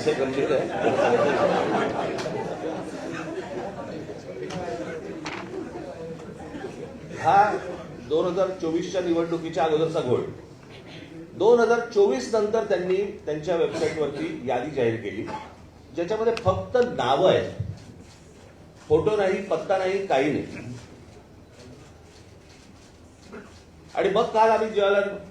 विषय- गंभीर आहे. हा दोन हजार चोवीसच्या निवडणुकीच्या अगोदरचा घोळ. दोन हजार चोवीस नंतर त्यांनी त्यांच्या वेबसाईटवरती यादी जाहीर केली ज्याच्यामध्ये फक्त नावं आहेत. फोटो नाही पत्ता नाही काही नाही. आणि मग काल आम्ही ज्यावेळेला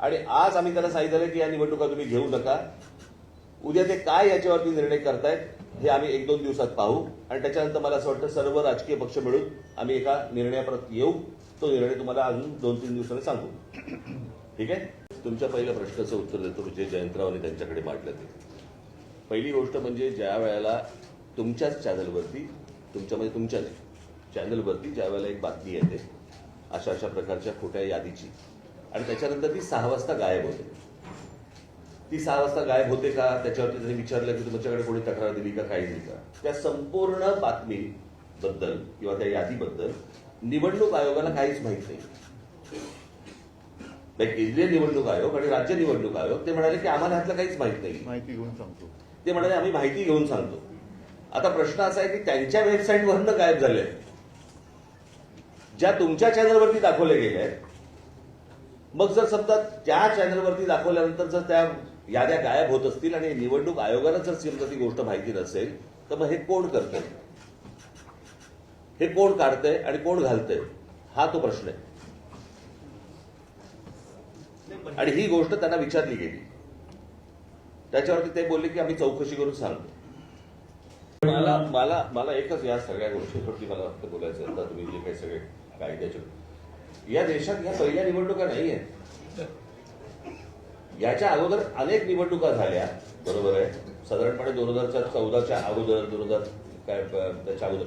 आणि आज आम्ही त्यांना सांगितलं की या निवडणुका तुम्ही घेऊ नका. उद्या ते काय याच्यावरती निर्णय करतायत हे आम्ही एक दोन दिवसात पाहू. आणि त्याच्यानंतर मला असं वाटतं सर्व राजकीय पक्ष मिळून आम्ही एका निर्णयाप्रत येऊ. तो निर्णय तुम्हाला अजून दोन तीन दिवसांनी सांगू. ठीक आहे? तुमच्या पहिल्या प्रश्नाचं उत्तर देतो म्हणजे जयंतरावांनी त्यांच्याकडे मांडलं ते पहिली गोष्ट म्हणजे ज्या वेळेला तुमच्याच चॅनलवरती तुमच्या म्हणजे तुमच्याच चॅनलवरती ज्या वेळेला एक बातमी येते अशा अशा प्रकारच्या खोट्या यादीची आणि त्याच्यानंतर ती सहा वाजता गायब होते. ती सहा वाजता गायब होते का? त्याच्यावरती त्यांनी विचारलं की तुमच्याकडे कोणी तक्रार दिली का? काही दिली का? त्या संपूर्ण बातमीबद्दल किंवा त्या यादीबद्दल निवडणूक आयोगाला काहीच माहीत नाही. केंद्रीय निवडणूक आयोग आणि राज्य निवडणूक आयोग ते म्हणाले की आम्हाला ह्यातलं काहीच माहीत नाही. माहिती घेऊन सांगतो. ते म्हणाले आम्ही माहिती घेऊन सांगतो. आता प्रश्न असा आहे की त्यांच्या वेबसाईटवरनं गायब झाले ज्या तुमच्या चॅनलवरती दाखवले गेले आहेत मग जर समजा त्या चॅनलवरती दाखवल्यानंतर जर त्या याद्या गायब होत असतील आणि निवडणूक आयोगाला जर समजा ती गोष्ट माहिती नसेल तर मग हे कोण करतंय? हे कोण काढतंय आणि कोण घालतंय? हा तो प्रश्न आहे. आणि ही गोष्ट त्यांना विचारली गेली. त्याच्यावरती ते बोलले की आम्ही चौकशी करून सांगतो. मला मला मला एकच या सगळ्या गोष्टीवरती मला वाटतं बोलायचं आता तुम्ही जे काही सगळे कायद्याच्या या देशात या पहिल्या निवडणुका नाही आहेत याच्या अगोदर अनेक निवडणुका झाल्या. बरोबर आहे? साधारणपणे दोन हजारच्या चौदाच्या अगोदर दोन हजार काय त्याच्या अगोदर.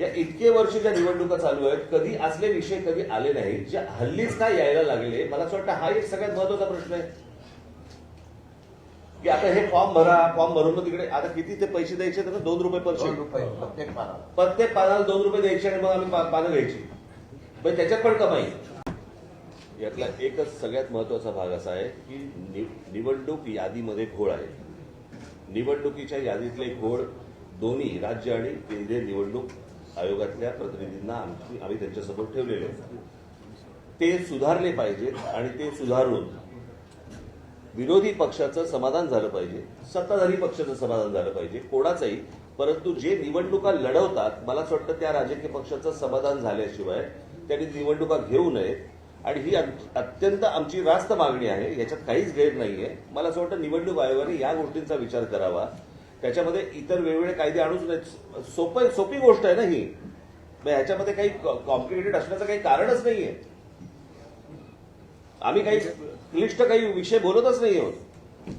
या इतके वर्ष ज्या निवडणुका चालू आहेत कधी असले विषय कधी आले नाहीत जे हल्लीच काय यायला लागले मला असं वाटतं हा एक सगळ्यात महत्त्वाचा प्रश्न आहे. की आता हे फॉर्म भरा फॉर्म भरून तिकडे आता किती ते पैसे द्यायचे तर दोन रुपये पर प्रत्येक पानाला. दोन रुपये द्यायचे आणि मग आम्ही पानं घ्यायची. पण त्याच्यात पण कमाई. यातला एकच सगळ्यात महत्त्वाचा भाग असा आहे की निवडणूक यादीमध्ये घोळ आहे. निवडणुकीच्या यादीतले घोळ दोन्ही राज्य आणि केंद्रीय निवडणूक आयोगातल्या प्रतिनिधींना आमची आम्ही त्यांच्यासमोर ठेवलेले ते सुधारले पाहिजेत आणि ते सुधारून विरोधी पक्षाचं समाधान झालं पाहिजे सत्ताधारी पक्षाचं समाधान झालं पाहिजे कोणाचंही. परंतु जे निवडणुका लढवतात मला असं वाटतं त्या राजकीय पक्षाचं समाधान झाल्याशिवाय त्यांनी निवडणुका घेऊ नयेत. आणि ही अत्यंत आमची रास्त मागणी आहे. याच्यात काहीच गैर नाहीये. मला असं वाटतं निवडणूक आयोगाने या गोष्टींचा विचार करावा. त्याच्यामध्ये इतर वेगवेगळे कायदे आणूच नाहीत सोपं सोपी गोष्ट आहे ना ही. मग ह्याच्यामध्ये काही कॉम्प्लिकेटेड असण्याचं काही कारणच नाहीये. आम्ही काही क्लिष्ट काही विषय बोलतच नाही आहोत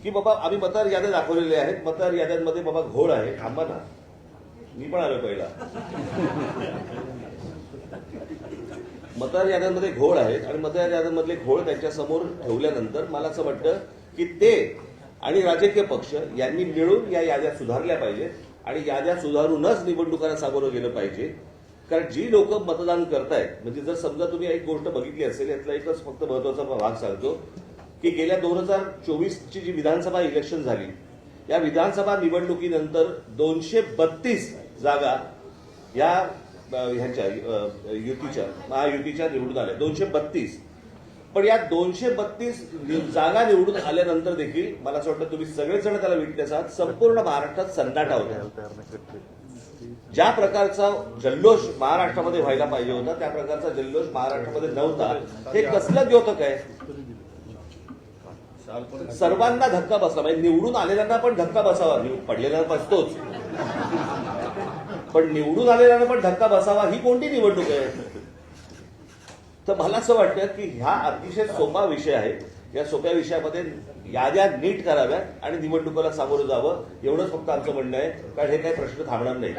की बाबा आम्ही मतदार याद्या दाखवलेले आहेत. मतदार याद्यांमध्ये बाबा घोळ आहे. थांबा ना. मी पण आलो पहिला. मतदार याद्यांमध्ये घोळ आहेत आणि मतदार याद्यांमधले घोळ त्यांच्यासमोर ठेवल्यानंतर मला असं वाटतं की ते आणि राजकीय पक्ष यांनी मिळून या याद्या सुधारल्या पाहिजेत आणि याद्या सुधारूनच निवडणुकांना सामोरं गेलं पाहिजे. कारण जी लोक मतदान करतायत म्हणजे जर समजा तुम्ही एक गोष्ट बघितली असेल यातला एकच फक्त महत्त्वाचा भाग सांगतो की गेल्या दोन हजार चोवीसची जी विधानसभा इलेक्शन झाली या विधानसभा निवडणुकीनंतर दोनशे बत्तीस जागा या ह्याच्या युतीच्या महायुतीच्या निवडून आल्या. दोनशे बत्तीस. पण या दोनशे बत्तीस जागा निवडून आल्यानंतर देखील मला असं वाटतं तुम्ही सगळेजण त्याला विटनेस आहात संपूर्ण महाराष्ट्रात सन्नाटा होता ज्या प्रकारचा जल्लोष महाराष्ट्रामध्ये व्हायला पाहिजे होता त्या प्रकारचा जल्लोष महाराष्ट्रामध्ये नव्हता. हे कसलं द्योतक आहे? सर्वांना धक्का बसला. म्हणजे निवडून आलेल्यांना पण धक्का बसावा. पडलेला बसतोच पण निवडून आलेल्यांना पण धक्का बसावा ही कोणती निवडणूक आहे? तर मला असं वाटतं की ह्या अतिशय सोपा विषय आहे. या सोप्या विषयामध्ये याद्या नीट कराव्यात आणि निवडणुकीला सामोरं जावं. एवढंच फक्त आमचं म्हणणं आहे. कारण हे काही प्रश्न थांबणार नाही.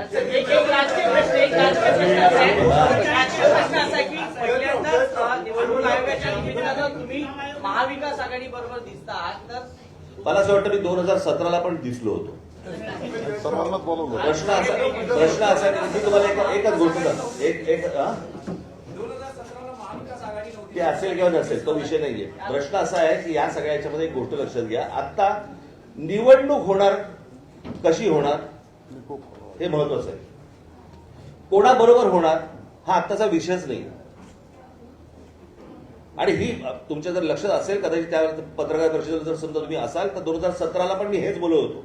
मला असं वाटतं मी दोन हजार सतराला पण दिसलो होतो. सर्वांनाच बोलवलं प्रश्न असा प्रश्न असा आहे की मी तुम्हाला एक एकच गोष्ट सांगतो. एक एक हा? ते असेल किंवा नसेल तो विषय नाहीये. प्रश्न असा आहे की या सगळ्या याच्यामध्ये एक गोष्ट लक्षात घ्या. आता निवडणूक होणार कशी होणार हे महत्वाचं आहे. कोणाबरोबर होणार हा आत्ताचा विषयच नाही आणि ही अ, तुमच्या जर लक्षात असेल कदाचित त्यावेळेला पत्रकार परिषदेत जर समजा तुम्ही असाल तर दोन हजार सतराला पण मी हेच बोलत होतो.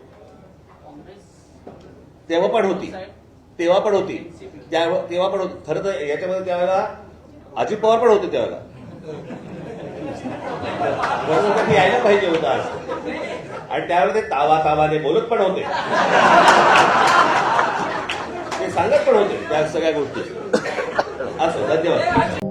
तेव्हा पण होती. तेव्हा पण होती. तेव्हा पण होती. खरं तर याच्यामध्ये त्यावेळेला अजित पवार पण होते त्यावेळेला. यायला पाहिजे होतं आज. आणि त्यावेळेला ते तावा तावाने बोलत पण होते. ते सांगत पण होते त्या सगळ्या गोष्टी. असो धन्यवाद.